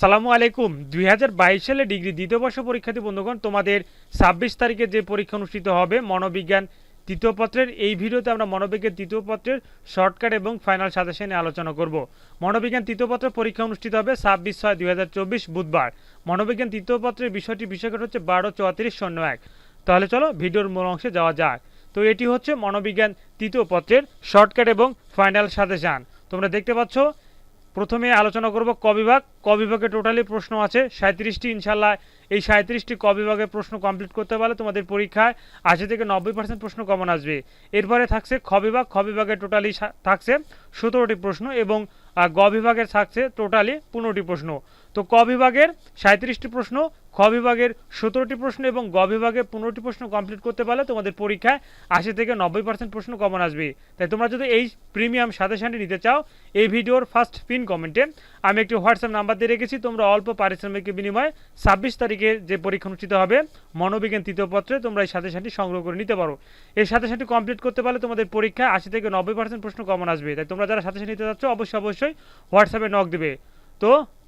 আসসালামু আলাইকুম। দুই হাজার বাইশ সালে ডিগ্রি দ্বিতীয় বর্ষ পরীক্ষার্থী বন্ধুগণ, তোমাদের ছাব্বিশ তারিখে যে পরীক্ষা অনুষ্ঠিত হবে, মনোবিজ্ঞান তৃতীয় পত্রের, এই ভিডিওতে আমরা মনোবিজ্ঞান তৃতীয় পত্রের শর্টকাট এবং ফাইনাল সাজেশন নিয়ে আলোচনা করব। মনোবিজ্ঞান তৃতীয় পত্রের পরীক্ষা অনুষ্ঠিত হবে ছাব্বিশ ছয় দুই বুধবার। মনোবিজ্ঞান তৃতীয় পত্রের বিষয়টি বিষয়কট হচ্ছে বারো চৌত্রিশ শূন্য এক। তাহলে চলো ভিডিওর মূল অংশে যাওয়া যাক। তো এটি হচ্ছে মনোবিজ্ঞান তৃতীয় পত্রের শর্টকাট এবং ফাইনাল সাজেশন। তোমরা দেখতে পাচ্ছ প্রথমে আলোচনা করব ক বিভাগ। টোটালি প্রশ্ন আছে। সাঁত্রিশটি ইনশাল্লাহ এই সাঁত্রিশটি ক বিভাগের প্রশ্ন কমপ্লিট করতে পারলে তোমাদের পরীক্ষায় আশি থেকে নব্বই পার্সেন্ট প্রশ্ন কমন আসবে। এরপরে থাকছে খ বিভাগ। খ বিভাগে টোটালি থাকছে সতেরোটি প্রশ্ন এবং গ বিভাগের থাকছে টোটালি পনেরোটি প্রশ্ন। তো ক বিভাগের সাঁত্রিশটি প্রশ্ন, খ বিভাগের সতেরোটি প্রশ্ন এবং গ বিভাগের পনেরোটি প্রশ্ন কমপ্লিট করতে পারলে তোমাদের পরীক্ষায় আশি থেকে নব্বই পার্সেন্ট প্রশ্ন কমন আসবে। তাই তোমরা যদি এই প্রিমিয়াম সাজেশনটি নিতে চাও, এই ভিডিওর ফার্স্ট পিন কমেন্টে আমি একটি হোয়াটসঅ্যাপ নাম্বার দিয়ে রেখেছি, তোমরা অল্প পারিশ্রমিকের বিনিময়ে ছাব্বিশ তারিখে যে পরীক্ষা অনুষ্ঠিত হবে, মনোবিজ্ঞান তৃতীয় পত্রে তোমরা এই সাজেশনটি সংগ্রহ করে নিতে পারো। এই সাজেশনটি কমপ্লিট করতে পারলে তোমাদের পরীক্ষায় আশি থেকে নব্বই পার্সেন্ট প্রশ্ন কমন আসবে। তাই তোমরা যারা সাজেশন নিতে চাচ্ছ অবশ্যই অবশ্যই হোয়াটসঅ্যাপে নক দেবে। তো